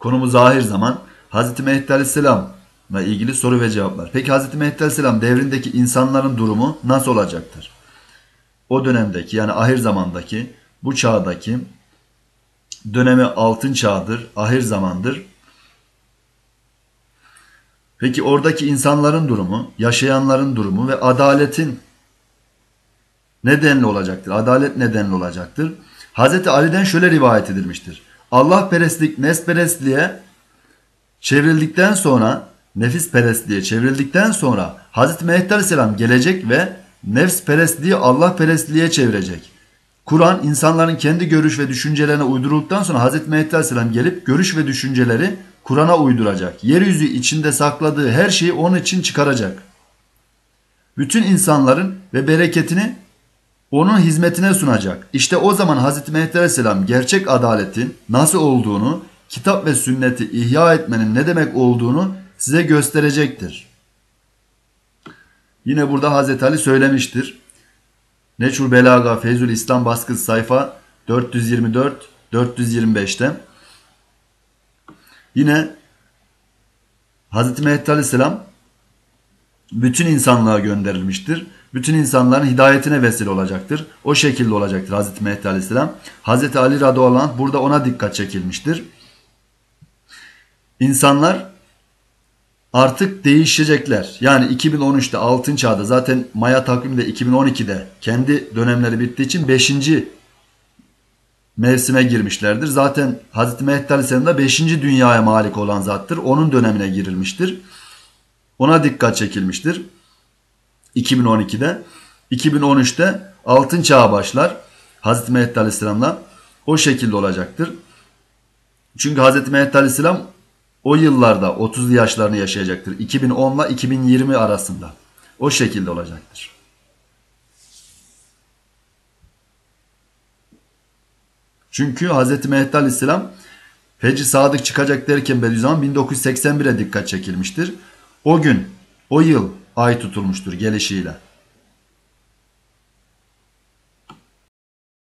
Konumuz ahir zaman. Hz. Mehdi Aleyhisselam'la ilgili soru ve cevaplar. Peki Hz. Mehdi Aleyhisselam devrindeki insanların durumu nasıl olacaktır? O dönemdeki yani ahir zamandaki bu çağdaki dönemi altın çağdır, ahir zamandır. Peki oradaki insanların durumu, yaşayanların durumu ve adaletin nedenli olacaktır? Adalet nedenli olacaktır. Hz. Ali'den şöyle rivayet edilmiştir. Allah perestlik nesperestliğe çevrildikten sonra nefis perestliğe çevrildikten sonra Hz. Mehdi Aleyhisselam gelecek ve nefs perestliği Allah perestliğe çevirecek. Kur'an insanların kendi görüş ve düşüncelerine uydurulduktan sonra Hz. Mehdi Aleyhisselam gelip görüş ve düşünceleri Kur'an'a uyduracak. Yeryüzü içinde sakladığı her şeyi onun için çıkaracak. Bütün insanların ve bereketini onun hizmetine sunacak. İşte o zaman Hz. Mehdi Aleyhisselam gerçek adaletin nasıl olduğunu, kitap ve sünneti ihya etmenin ne demek olduğunu size gösterecektir. Yine burada Hz. Ali söylemiştir. Neçul Belaga Feyzül İslam baskısı sayfa 424-425'te. Yine Hz. Mehdi Aleyhisselam bütün insanlığa gönderilmiştir. Bütün insanların hidayetine vesile olacaktır. O şekilde olacaktır Hz. Mehdi Aleyhisselam. Hz. Ali radıyallahu anh burada ona dikkat çekilmiştir. İnsanlar artık değişecekler. Yani 2013'te altın çağda zaten Maya takvimde 2012'de kendi dönemleri bittiği için 5. mevsime girmişlerdir. Zaten Hz. Mehdi Aleyhisselam da 5. dünyaya malik olan zattır. Onun dönemine girilmiştir. Ona dikkat çekilmiştir. 2012'de. 2013'te altın çağa başlar. Hz. Mehdi Aleyhisselam'la o şekilde olacaktır. Çünkü Hz. Mehdi Aleyhisselam o yıllarda 30'lu yaşlarını yaşayacaktır. 2010 ile 2020 arasında. O şekilde olacaktır. Çünkü Hz. Mehdi Aleyhisselam Fecri Sadık çıkacak derken Bediüzzaman 1981'e dikkat çekilmiştir. O gün, o yıl ay tutulmuştur gelişiyle.